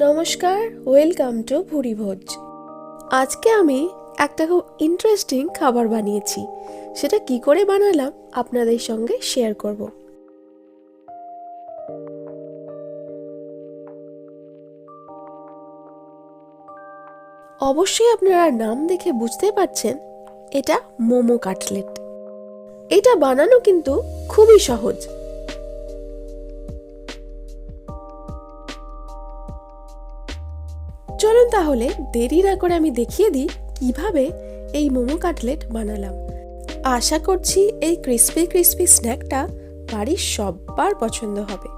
নমস্কার, welcome to ভুরি ভোজ। আজকে আমি একটা খুব ইন্টারেস্টিং খাবার বানিয়েছি। সেটা কি করে বানালাম আপনাদের সঙ্গে শেয়ার করব। অবশ্যই আপনারা নাম দেখে বুঝতে পারছেন, এটা মোমো কাটলেট। এটা বানানো কিন্তু খুবই সহজ। তাহলে দেরি না করে আমি দেখিয়ে দিই কীভাবে এই মোমো কাটলেট বানালাম। আশা করছি এই ক্রিস্পি ক্রিস্পি স্ন্যাকটা বাড়ির সবার পছন্দ হবে।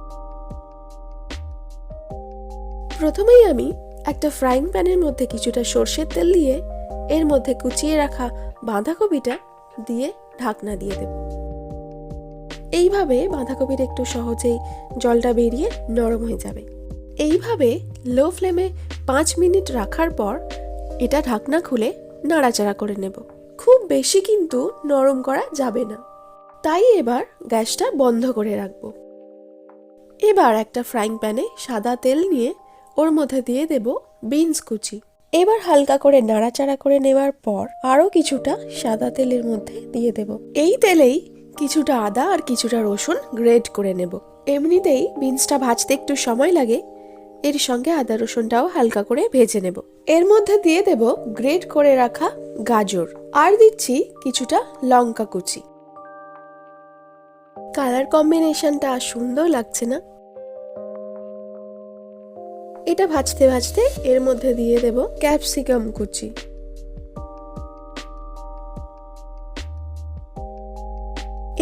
প্রথমেই আমি একটা ফ্রাইং প্যানের মধ্যে কিছুটা সর্ষের তেল দিয়ে এর মধ্যে কুচিয়ে রাখা বাঁধাকপিটা দিয়ে ঢাকনা দিয়ে দেব। এইভাবে বাঁধাকপির একটু সহজেই জলটা বেরিয়ে নরম হয়ে যাবে। এইভাবে লো ফ্লেমে পাঁচ মিনিট রাখার পর এটা ঢাকনা খুলে নাড়াচাড়া করে নেব। খুব বেশি কিন্তু নরম করা যাবে না। তাই এবার গ্যাসটা বন্ধ করে রাখব। এবার একটা ফ্রাইং প্যানে সাদা তেল নিয়ে ওর মধ্যে দিয়ে দেব বিনস কুচি। এবার হালকা করে নাড়াচাড়া করে নেওয়ার পর আরও কিছুটা সাদা তেলের মধ্যে দিয়ে দেব। এই তেলেই কিছুটা আদা আর কিছুটা রসুন গ্রেড করে নেব। এমনিতেই বিনসটা ভাজতে একটু সময় লাগে এর সঙ্গে আদা রসুনটাও হালকা করে ভেজে নেব। এর মধ্যে দিয়ে দেব গ্রেট করে রাখা গাজর। আর দিচ্ছি কিছুটা লঙ্কা কুচি। কালার কম্বিনেশনটা সুন্দর লাগছে না। এটা ভাজতে ভাজতে এর মধ্যে দিয়ে দেব ক্যাপসিকাম কুচি।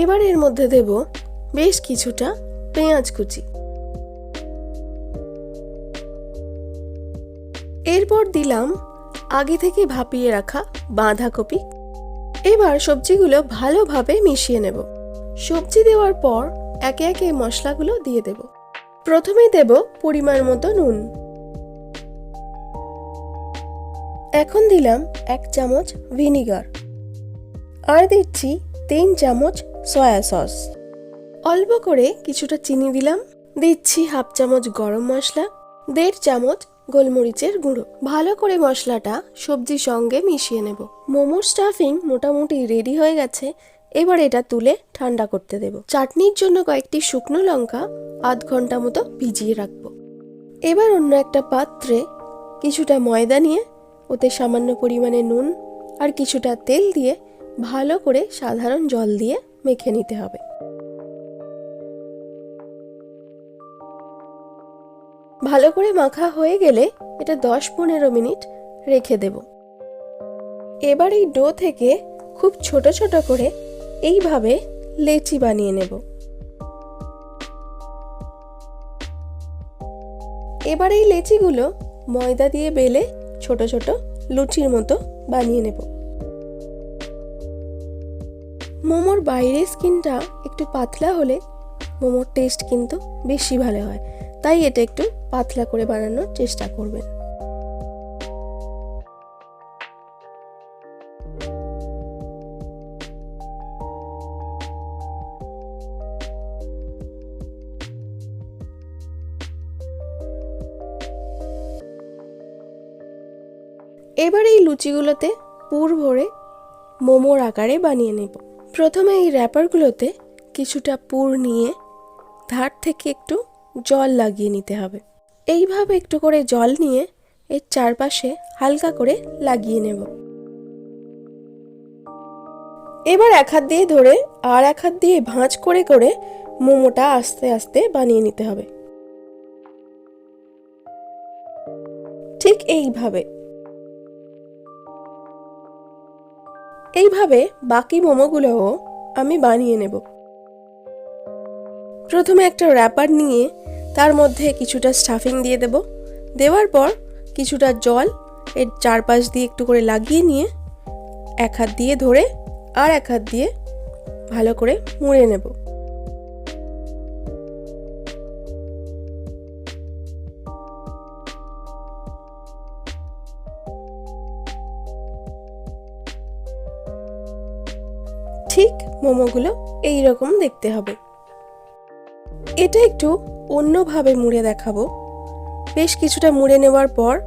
এবার এর মধ্যে দেব বেশ কিছুটা পেঁয়াজ কুচি। দিলাম, আগে থেকে ভাপিয়ে রাখা বাঁধাকপি। এবার সবজিগুলো ভালোভাবে মিশিয়ে নেব। সবজি দেওয়ার পর একে একে মশলাগুলো দিয়ে দেব। প্রথমেই দেব পরিমাণ মতো নুন। এখন দিলাম এক চামচ ভিনিগার। আর দিচ্ছি তিন চামচ সয়া সস। অল্প করে কিছুটা চিনি দিলাম। দিচ্ছি হাফ চামচ গরম মশলা, দেড় চামচ গোলমরিচের গুঁড়ো। ভালো করে মশলাটা সবজির সঙ্গে মিশিয়ে নেব। মোমোর স্টাফিং মোটামুটি রেডি হয়ে গেছে। এবার এটা তুলে ঠান্ডা করতে দেব। চাটনির জন্য কয়েকটি শুকনো লঙ্কা আধ ঘণ্টা মতো ভিজিয়ে রাখব। এবার অন্য একটা পাত্রে কিছুটা ময়দা নিয়ে ওতে সামান্য পরিমাণে নুন আর কিছুটা তেল দিয়ে ভালো করে সাধারণ জল দিয়ে মেখে নিতে হবে। ভালো করে মাখা হয়ে গেলে এটা দশ পনেরো মিনিট রেখে দেব। এবার এই ডো থেকে খুব ছোট ছোট করে এইভাবে লেচি বানিয়ে নেব। এবার এই লেচিগুলো ময়দা দিয়ে বেলে ছোট ছোট লুচির মতো বানিয়ে নেব। মোমোর বাইরের স্কিনটা একটু পাতলা হলে মোমোর টেস্ট কিন্তু বেশি ভালো হয়। তাই এটা একটু পাতলা করে বানানোর চেষ্টা করবেন। এবার এই লুচিগুলোতে পুর ভরে মোমোর আকারে বানিয়ে নেব। প্রথমে এই র্যাপারগুলোতে কিছুটা পুর নিয়ে ধার থেকে একটু জল লাগিয়ে নিতে হবে। এইভাবে একটু করে জল নিয়ে এর চারপাশে হালকা করে লাগিয়ে নেব। এবার এক হাত দিয়ে ধরে আর এক হাত দিয়ে ভাঁজ করে করে মোমোটা আস্তে আস্তে বানিয়ে নিতে হবে। ঠিক এইভাবে। এইভাবে বাকি মোমোগুলোও আমি বানিয়ে নেব। প্রথমে একটা র্যাপার নিয়ে তার মধ্যে কিছুটা স্টাফিং দিয়ে দেব। দেওয়ার পর কিছুটা জল এর চারপাশ দিয়ে একটু করে লাগিয়ে নিয়ে এক হাত দিয়ে ধরে আর এক হাত দিয়ে ভালো করে মুড়ে নেব। ঠিক মোমোগুলো এই রকম দেখতে হবে। এটা একটু অন্যভাবে মুড়ে দেখাবো। বেশ কিছুটা মুড়ে নেওয়ার পর,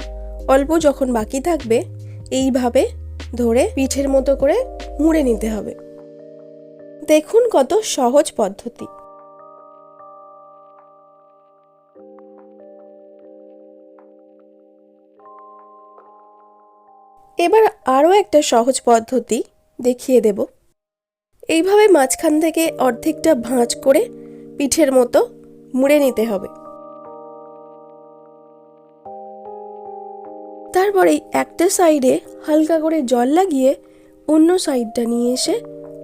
অল্প যখন বাকি থাকবে, এইভাবে ধরে পিঠের মতো করে মুড়ে নিতে হবে। দেখুন কত সহজ পদ্ধতি। এবার আরও একটা সহজ পদ্ধতি দেখিয়ে দেব। এইভাবে মাঝখান থেকে অর্ধেকটা ভাঁজ করে পিঠের মতো মুড়ে নিতে হবে। তারপরে একটা সাইডে হালকা করে জল লাগিয়ে অন্য সাইডটা নিয়ে এসে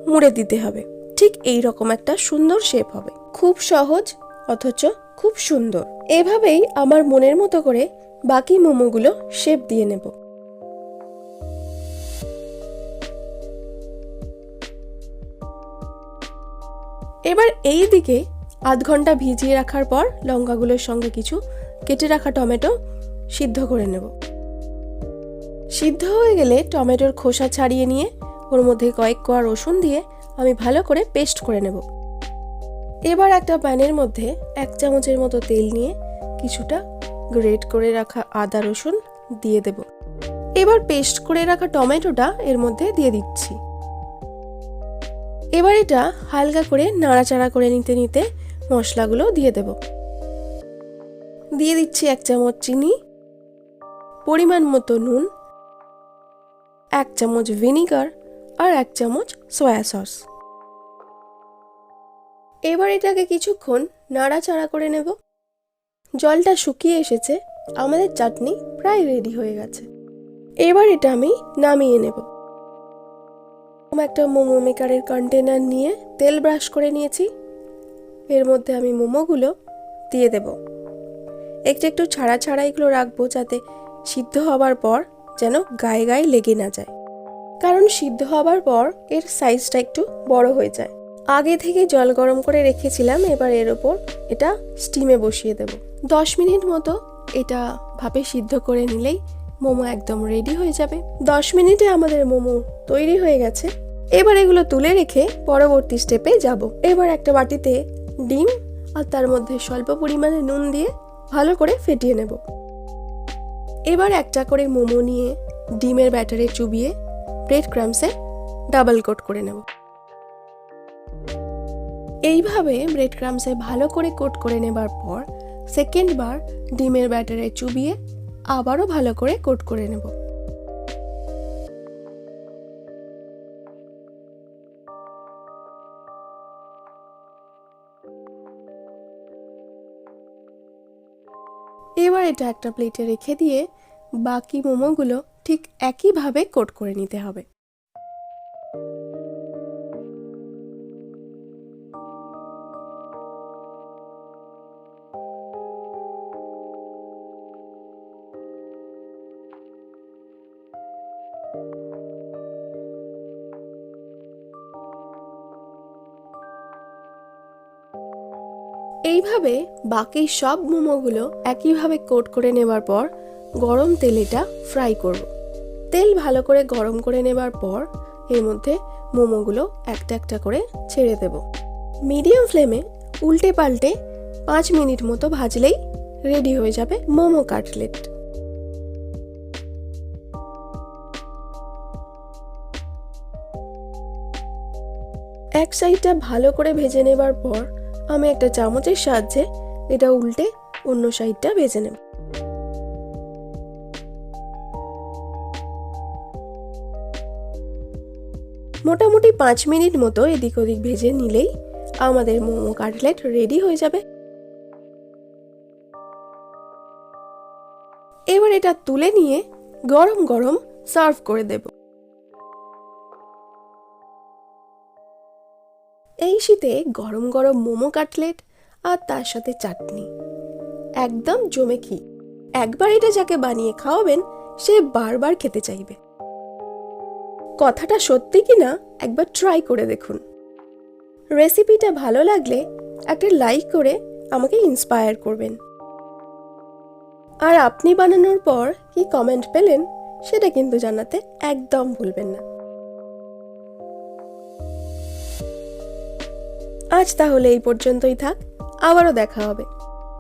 মুড়ে দিতে হবে। ঠিক এই রকম একটা সুন্দর শেপ হবে। খুব সহজ, অথচ খুব সুন্দর। এভাবেই আমার মনের মতো করে বাকি মোমোগুলো শেপ দিয়ে নেব। এবার এই দিকে আধ ঘণ্টা ভিজিয়ে রাখার পর লঙ্কাগুলোর সঙ্গে কিছু কেটে রাখা টমেটো সিদ্ধ করে নেব। সিদ্ধ হয়ে গেলে টমেটোর খোসা ছাড়িয়ে নিয়ে ওর মধ্যে কয়েক কোয়া রসুন দিয়ে আমি ভালো করে পেস্ট করে নেব। এবার একটা প্যানের মধ্যে এক চামচের মতো তেল নিয়ে কিছুটা গ্রেট করে রাখা আদা রসুন দিয়ে দেব। এবার পেস্ট করে রাখা টমেটোটা এর মধ্যে দিয়ে দিচ্ছি। এবার এটা হালকা করে নাড়াচাড়া করে নিতে নিতে মশলাগুলো দিয়ে দেব। দিয়ে দিচ্ছি এক চামচ চিনি, পরিমাণ মতো নুন, এক চামচ ভিনিগার আর এক চামচ সয়া সস। এবার এটাকে কিছুক্ষণ নাড়াচাড়া করে নেব। জলটা শুকিয়ে এসেছে, আমাদের চাটনি প্রায় রেডি হয়ে গেছে। এবার এটা আমি নামিয়ে নেব। একটা মোমো মেকারের কন্টেনার নিয়ে তেল ব্রাশ করে নিয়েছি। এর মধ্যে আমি মোমোগুলো দিয়ে দেব। একটু একটু ছাড়া ছাড়া এগুলো রাখব যাতে সিদ্ধ হবার পর যেন গায়ে গায়ে লেগে না যায়। কারণ সিদ্ধ হবার পর এর সাইজটা একটু বড় হয়ে যায়। আগে থেকে জল গরম করে রেখেছিলাম, এবার এর ওপর এটা স্টিমে বসিয়ে দেব। দশ মিনিট মতো এটা ভাপে সিদ্ধ করে নিলেই মোমো একদম রেডি হয়ে যাবে। দশ মিনিটে আমাদের মোমো তৈরি হয়ে গেছে। এবার এগুলো তুলে রেখে পরবর্তী স্টেপে যাব। এবার একটা বাটিতে ডিম আর তার মধ্যে স্বল্প পরিমাণে নুন দিয়ে ভালো করে ফেটিয়ে নেব। এবার একটা করে মোমো নিয়ে ডিমের ব্যাটারে চুবিয়ে ব্রেড ক্রামসে ডাবল কোট করে নেব। এইভাবে ব্রেড ক্রামসে ভালো করে কোট করে নেবার পর সেকেন্ডবার ডিমের ব্যাটারে চুবিয়ে আবারও ভালো করে কোট করে নেব। এটা একটা প্লেটে রেখে দিয়ে বাকি মোমোগুলো ঠিক একইভাবে কোট করে নিতে হবে। এইভাবে বাকি সব মোমোগুলো একইভাবে কোট করে নেবার পর গরম তেলে এটা ফ্রাই করব। তেল ভালো করে গরম করে নেবার পর এর মধ্যে মোমোগুলো একটা একটা করে ছেড়ে দেব। মিডিয়াম ফ্লেমে উল্টে পাল্টে পাঁচ মিনিট মতো ভাজলেই রেডি হয়ে যাবে মোমো কাটলেট। এক সাইডটা ভালো করে ভেজে নেবার পর আমি একটা চামচের সাহায্যে এটা উল্টে অন্য সাইডটা ভেজে নেব। মোটামুটি পাঁচ মিনিট মতো এদিক ওদিক ভেজে নিলেই আমাদের মোমো কাটলেট রেডি হয়ে যাবে। এবার এটা তুলে নিয়ে গরম গরম সার্ভ করে দেব। এই শীতে গরম গরম মোমো কাটলেট আর তার সাথে চাটনি। একদম জমে কি একবার এটা যাকে বানিয়ে খাওয়াবেন, সে বারবার খেতে চাইবে। কথাটা সত্যি কি না, একবার ট্রাই করে দেখুন। রেসিপিটা ভালো লাগলে একটা লাইক করে আমাকে ইন্সপায়ার করবেন। আর আপনি বানানোর পর কি কমেন্ট পেলেন, সেটা কিন্তু জানাতে একদম ভুলবেন না। আজ তাহলে এই পর্যন্তই থাক আবারও দেখা হবে।